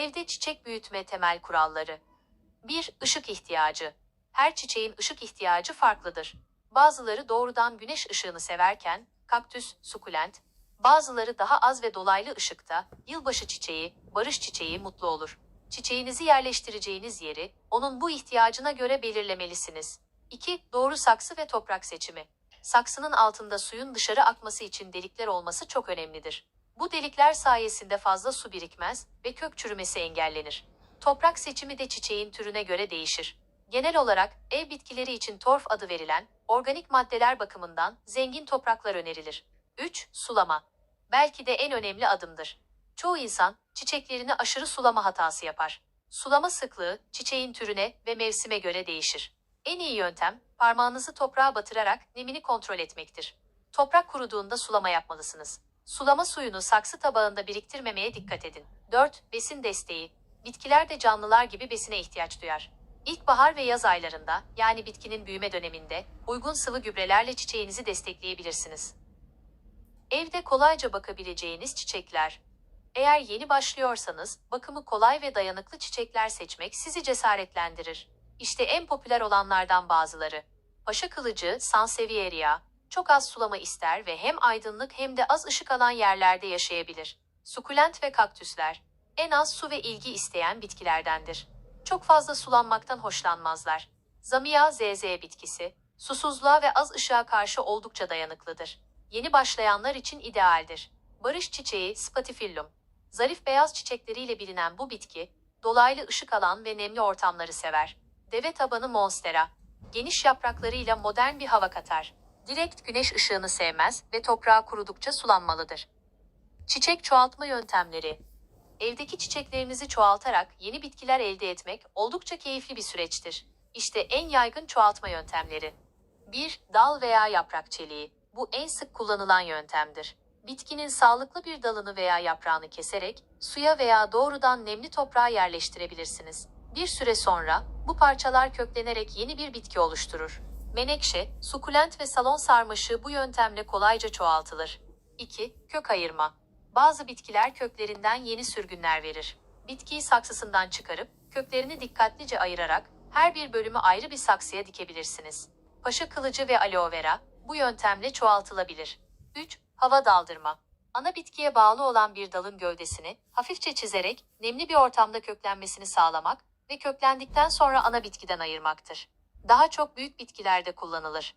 Evde çiçek büyütme temel kuralları. 1. Işık ihtiyacı. Her çiçeğin ışık ihtiyacı farklıdır. Bazıları doğrudan güneş ışığını severken, kaktüs, sukulent, bazıları daha az ve dolaylı ışıkta, yılbaşı çiçeği, barış çiçeği mutlu olur. Çiçeğinizi yerleştireceğiniz yeri, onun bu ihtiyacına göre belirlemelisiniz. 2. Doğru saksı ve toprak seçimi. Saksının altında suyun dışarı akması için delikler olması çok önemlidir. Bu delikler sayesinde fazla su birikmez ve kök çürümesi engellenir. Toprak seçimi de çiçeğin türüne göre değişir. Genel olarak ev bitkileri için torf adı verilen organik maddeler bakımından zengin topraklar önerilir. 3. Sulama. Belki de en önemli adımdır. Çoğu insan çiçeklerini aşırı sulama hatası yapar. Sulama sıklığı çiçeğin türüne ve mevsime göre değişir. En iyi yöntem parmağınızı toprağa batırarak nemini kontrol etmektir. Toprak kuruduğunda sulama yapmalısınız. Sulama suyunu saksı tabağında biriktirmemeye dikkat edin. 4. Besin desteği. Bitkiler de canlılar gibi besine ihtiyaç duyar. İlkbahar ve yaz aylarında, yani bitkinin büyüme döneminde, uygun sıvı gübrelerle çiçeğinizi destekleyebilirsiniz. Evde kolayca bakabileceğiniz çiçekler. Eğer yeni başlıyorsanız, bakımı kolay ve dayanıklı çiçekler seçmek sizi cesaretlendirir. İşte en popüler olanlardan bazıları. Paşa kılıcı, Sansevieria, çok az sulama ister ve hem aydınlık hem de az ışık alan yerlerde yaşayabilir. Sukulent ve kaktüsler, en az su ve ilgi isteyen bitkilerdendir. Çok fazla sulanmaktan hoşlanmazlar. Zamia ZZ bitkisi, susuzluğa ve az ışığa karşı oldukça dayanıklıdır. Yeni başlayanlar için idealdir. Barış çiçeği Spatifillum. Zarif beyaz çiçekleriyle bilinen bu bitki, dolaylı ışık alan ve nemli ortamları sever. Deve tabanı Monstera. Geniş yapraklarıyla modern bir hava katar. Direkt güneş ışığını sevmez ve toprağı kurudukça sulanmalıdır. Çiçek çoğaltma yöntemleri. Evdeki çiçeklerinizi çoğaltarak yeni bitkiler elde etmek oldukça keyifli bir süreçtir. İşte en yaygın çoğaltma yöntemleri. 1. Dal veya yaprak çeliği. Bu en sık kullanılan yöntemdir. Bitkinin sağlıklı bir dalını veya yaprağını keserek suya veya doğrudan nemli toprağa yerleştirebilirsiniz. Bir süre sonra bu parçalar köklenerek yeni bir bitki oluşturur. Menekşe, sukulent ve salon sarmaşığı bu yöntemle kolayca çoğaltılır. 2. Kök ayırma. Bazı bitkiler köklerinden yeni sürgünler verir. Bitkiyi saksısından çıkarıp köklerini dikkatlice ayırarak her bir bölümü ayrı bir saksıya dikebilirsiniz. Paşa kılıcı ve aloe vera bu yöntemle çoğaltılabilir. 3. Hava daldırma. Ana bitkiye bağlı olan bir dalın gövdesini hafifçe çizerek nemli bir ortamda köklenmesini sağlamak ve köklendikten sonra ana bitkiden ayırmaktır. Daha çok büyük bitkilerde kullanılır.